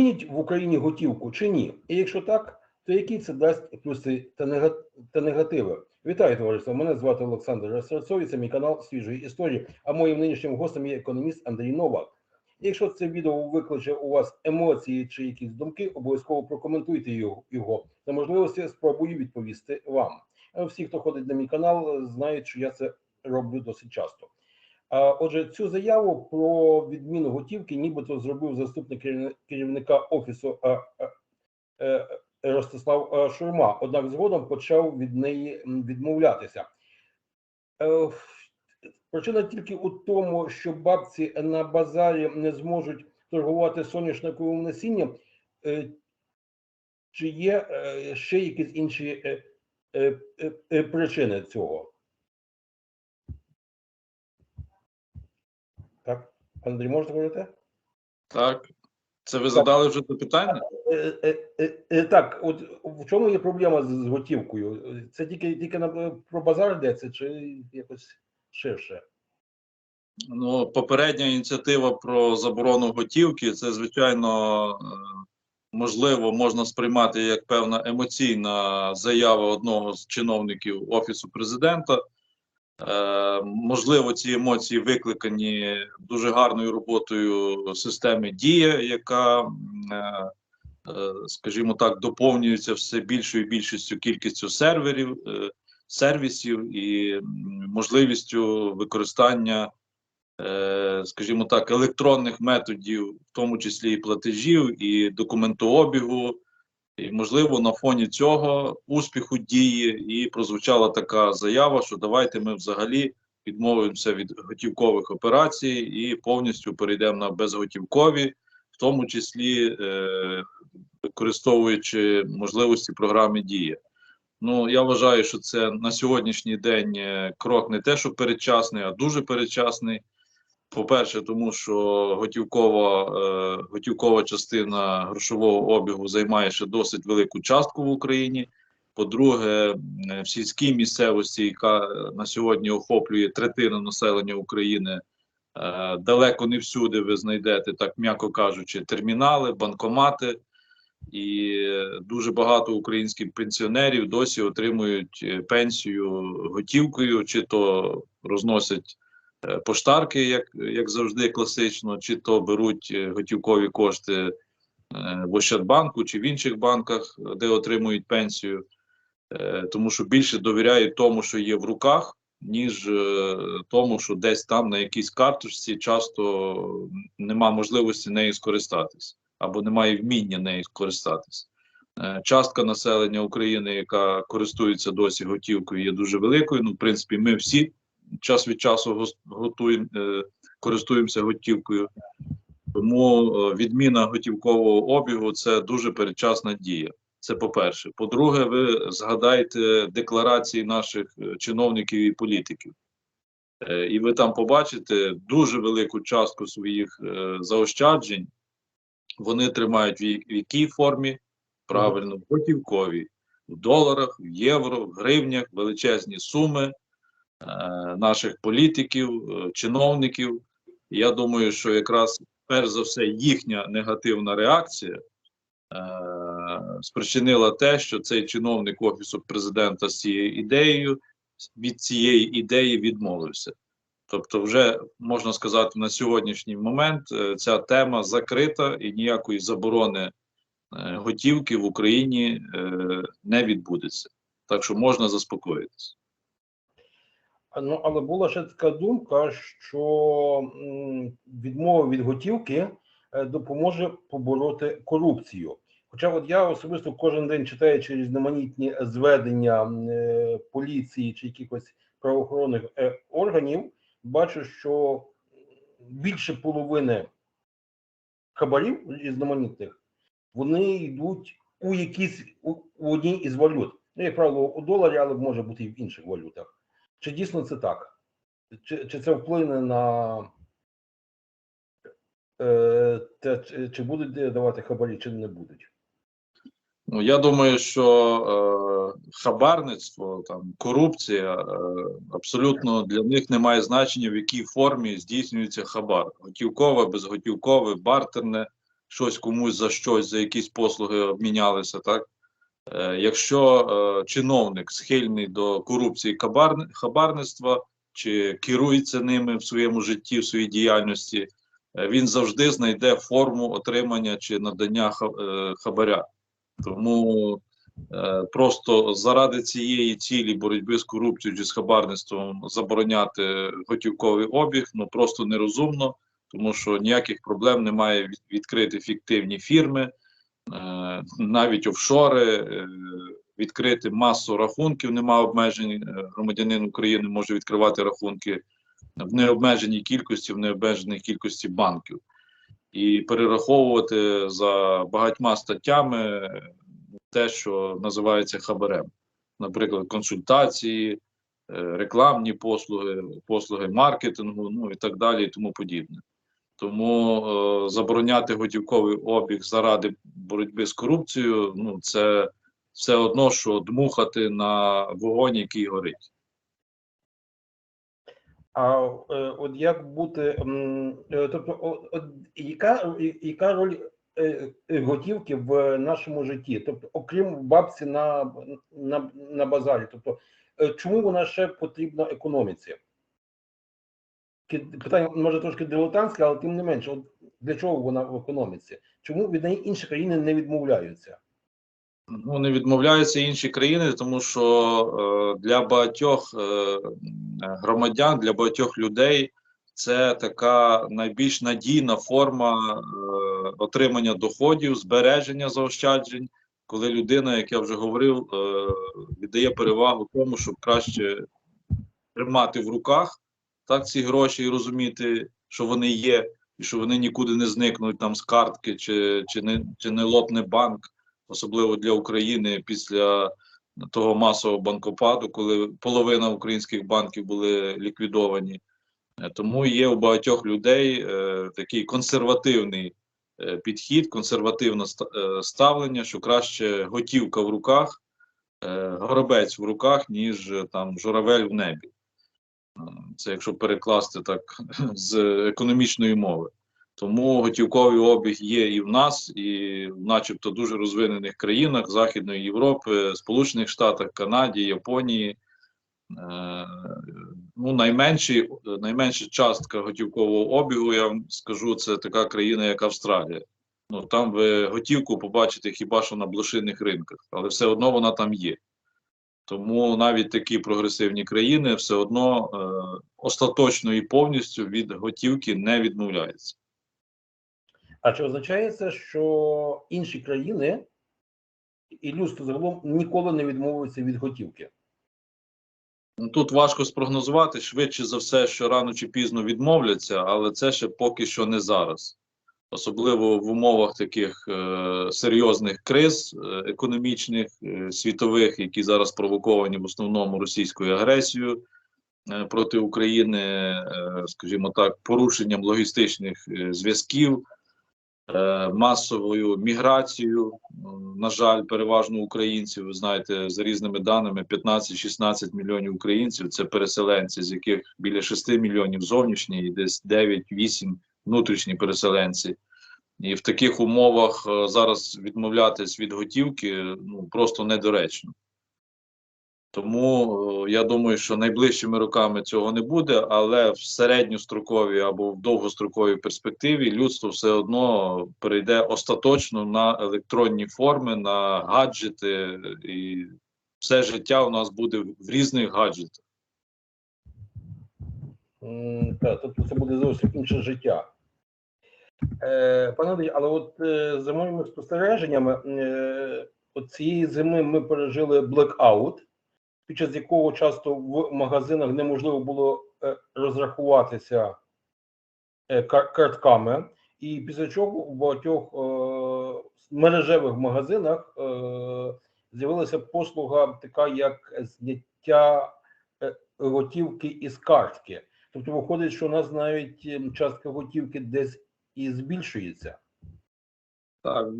відмінять в Україні готівку чи ні? І якщо так, то які це дасть плюси та, негативи? Вітаю, товариство. Мене звати Олександр Растерцов, і це мій канал свіжої історії. А моїм нинішнім гостем є економіст Андрій Новак. Якщо це відео викличе у вас емоції чи якісь думки, обов'язково прокоментуйте його. За можливості спробую відповісти вам. Всі, хто ходить на мій канал, знають, що я це роблю досить часто. Отже, цю заяву про відміну готівки, нібито зробив заступник керівника офісу е, Ростислав Шурма. Однак згодом почав від неї відмовлятися. Е, Причина тільки у тому, що бабці на базарі не зможуть торгувати соняшниковим насінням, е, чи є е, ще якісь інші е, е, е, е, причини цього? Так, Андрій, можете говорити? Так. Це ви задали вже запитання? Е, е, е, е, Так, от в чому є проблема з, готівкою? Це тільки тільки на про базар йдеться, чи якось ширше? Ну, попередня ініціатива про заборону готівки, це, звичайно, можливо, можна сприймати як певна емоційна заява одного з чиновників Офісу президента. Е, можливо, ці емоції викликані дуже гарною роботою системи Дія, яка, е, е, скажімо так, доповнюється все більшою більшістю кількістю серверів, сервісів і можливістю використання, скажімо так, електронних методів, в тому числі і платежів, і документообігу. І, можливо, на фоні цього успіху дії і прозвучала така заява, що давайте ми взагалі відмовимося від готівкових операцій і повністю перейдемо на безготівкові, в тому числі е, використовуючи можливості програми Дія. Ну, я вважаю, що це на сьогоднішній день е, крок не те, що передчасний, а дуже передчасний. По-перше, тому що готівкова, е, готівкова частина грошового обігу займає ще досить велику частку в Україні. По-друге, е, в сільській місцевості, яка е, на сьогодні охоплює третину населення України, е, далеко не всюди ви знайдете, так м'яко кажучи, термінали, банкомати. І е, дуже багато українських пенсіонерів досі отримують пенсію готівкою, чи то розносять поштарки, як, як завжди, класично, чи то беруть е, готівкові кошти е, в Ощадбанку чи в інших банках, е, де отримують пенсію, Е, тому що більше довіряють тому, що є в руках, ніж е, тому, що десь там на якійсь карточці часто нема можливості нею скористатись або немає вміння нею скористатись. Е, Частка населення України, яка користується досі готівкою, є дуже великою. Ну, в принципі, ми всі час від часу готуємо, е, користуємося готівкою. Тому е, відміна готівкового обігу це дуже передчасна дія. Це по-перше. По-друге, ви згадайте декларації наших е, чиновників і політиків. І ви там побачите дуже велику частку своїх заощаджень. Вони тримають в якій формі? Правильно, в готівковій, в доларах, в євро, в гривнях, величезні суми наших політиків, е, чиновників. Я думаю, що якраз перш за все їхня негативна реакція е, спричинила те, що цей чиновник офісу президента з цією ідеєю від цієї ідеї відмовився. Тобто, вже можна сказати, на сьогоднішній момент е, ця тема закрита і ніякої заборони е, готівки в Україні е, не відбудеться. Так що можна заспокоїтися. Ну, але була ще така думка, що відмова від готівки е, допоможе побороти корупцію. Хоча от я особисто кожен день читаючи різноманітні зведення е, поліції чи якихось правоохоронних е, органів, бачу, що більше половини хабарів різноманітних вони йдуть у якісь у, у одній із валют. Ну, як правило, у доларі, але може бути і в інших валютах. Чи дійсно це так? Чи, чи це вплине на е, те, чи, будуть давати хабарі, чи не будуть? Ну, я думаю, що е, хабарництво, там корупція е, абсолютно для них не має значення, в якій формі здійснюється хабар. Готівкове, безготівкове, бартерне. щось комусь за щось, за якісь послуги обмінялися, так? Е, Якщо е, чиновник схильний до корупції хабарництва чи керується ними в своєму житті, в своїй діяльності, е, він завжди знайде форму отримання чи надання хабаря. Тому просто заради цієї цілі боротьби з корупцією чи з хабарництвом забороняти готівковий обіг ну просто нерозумно, тому що ніяких проблем немає відкрити фіктивні фірми, навіть офшори, е, відкрити масу рахунків, нема обмежень. е, Громадянин України може відкривати рахунки в необмеженій кількості, в необмеженій кількості банків. І перераховувати за багатьма статтями те, що називається хабарем, наприклад, консультації, е, рекламні послуги, послуги маркетингу, ну і так далі, і тому подібне. Тому е, забороняти готівковий обіг заради боротьби з корупцією, ну це все одно, що дмухати на вогонь, який горить. А е, от як бути, е, тобто, от, яка, яка роль е, готівки в нашому житті? Тобто, окрім бабці на, на, на базарі, тобто, чому вона ще потрібна економіці? Питання може трошки дилетантське, але тим не менше, от для чого вона в економіці? Чому від неї інші країни не відмовляються? Ну, не відмовляються інші країни, тому що е, для багатьох е, громадян, для багатьох людей це така найбільш надійна форма е, отримання доходів, збереження заощаджень, коли людина, як я вже говорив, е, віддає перевагу тому, щоб краще тримати в руках так ці гроші і розуміти, що вони є, і що вони нікуди не зникнуть там з картки, чи, чи, не, чи не лопне банк особливо для України після того масового банкопаду, коли половина українських банків були ліквідовані. Е, Тому є у багатьох людей е, такий консервативний е, підхід, консервативне е, ставлення, що краще готівка в руках, е, горобець в руках, ніж е, там журавель в небі. Це якщо перекласти так з економічної мови. Тому готівковий обіг є і в нас, і в начебто дуже розвинених країнах Західної Європи, Сполучених Штатах, Канаді, Японії. Е, Ну, найменші, найменша частка готівкового обігу, я вам скажу, це така країна, як Австралія. Ну там ви готівку побачите хіба що на блошиних ринках, але все одно вона там є. Тому навіть такі прогресивні країни все одно е, остаточно і повністю від готівки не відмовляються. А чи означає це, що інші країни і людство загалом ніколи не відмовуються від готівки? Ну, Тут важко спрогнозувати, швидше за все, що рано чи пізно відмовляться, але це ще поки що не зараз. Особливо в умовах таких е, серйозних криз е, економічних, е, світових, які зараз провоковані в основному російською агресією проти України, скажімо так, порушенням логістичних зв'язків, масовою міграцією, на жаль, переважно українців. Ви знаєте, за різними даними, 15-16 мільйонів українців це переселенці, з яких біля 6 мільйонів зовнішні і десь 9-8 внутрішні переселенці. І в таких умовах е, зараз відмовлятись від готівки ну просто недоречно. Тому е, я думаю, що найближчими роками цього не буде, але в середньостроковій або в довгостроковій перспективі людство все одно перейде остаточно на електронні форми, на гаджети, і все життя у нас буде в різних гаджетах. М, Так, тобто це буде зовсім інше життя. Е, пане але от е, за моїми спостереженнями, е, от цієї зими ми пережили блекаут, під час якого часто в магазинах неможливо було е, розрахуватися е, кар- картками, і після чого у багатьох е, мережевих магазинах е, з'явилася послуга, така як зняття е, готівки із картки. Тобто виходить, що у нас навіть ем, частка готівки десь і збільшується. Так,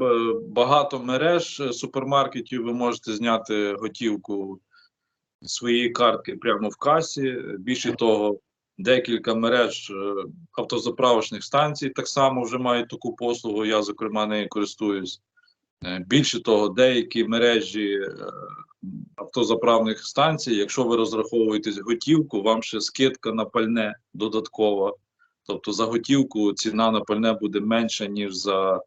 багато мереж е, супермаркетів ви можете зняти готівку своєї картки прямо в касі. Більше того, декілька мереж е, автозаправочних станцій так само вже мають таку послугу. Я, зокрема, нею користуюсь. Е, Більше того, деякі мережі автозаправних станцій, якщо ви розраховуєтесь готівку, вам ще скидка на пальне додаткова. Тобто за готівку ціна на пальне буде менша, ніж за е,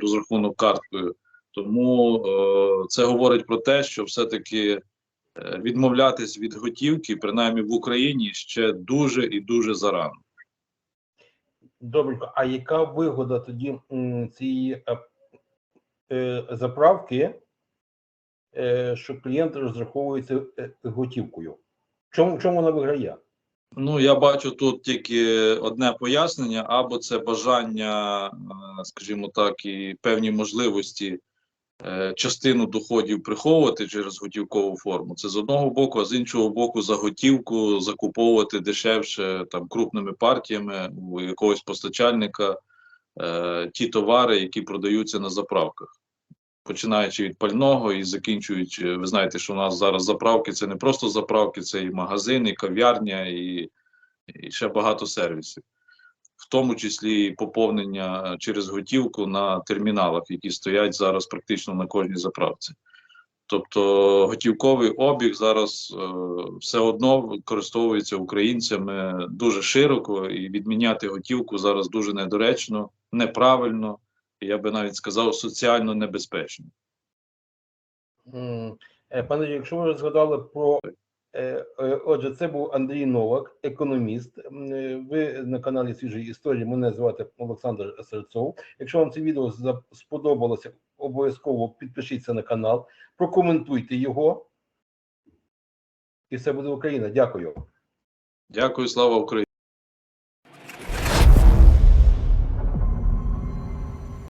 розрахунок карткою. Тому е, це говорить про те, що все-таки е, відмовлятись від готівки, принаймні в Україні, ще дуже і дуже зарано. Добренько, а яка вигода тоді цієї е, е, заправки, що клієнт розраховується е, готівкою? Чому, чому вона виграє? Ну, я бачу тут тільки одне пояснення, або це бажання, е, скажімо так, і певні можливості е, частину доходів приховувати через готівкову форму. Це з одного боку, а з іншого боку, за готівку закуповувати дешевше там крупними партіями у якогось постачальника е, ті товари, які продаються на заправках. Починаючи від пального і закінчуючи, ви знаєте, що у нас зараз заправки це не просто заправки, це і магазини, і кав'ярня, і, і ще багато сервісів, в тому числі і поповнення через готівку на терміналах, які стоять зараз практично на кожній заправці. Тобто готівковий обіг зараз е, все одно використовується українцями дуже широко, і відміняти готівку зараз дуже недоречно, неправильно, я би навіть сказав, соціально небезпечно. М, е, Пане, якщо ви згадали про е, е, отже, це був Андрій Новак, економіст. Ви на каналі Свіжої історії. Мене звати Олександр Серцов. Якщо вам це відео сподобалося, обов'язково підпишіться на канал, прокоментуйте його. І все буде Україна. Дякую. Дякую, слава Україні!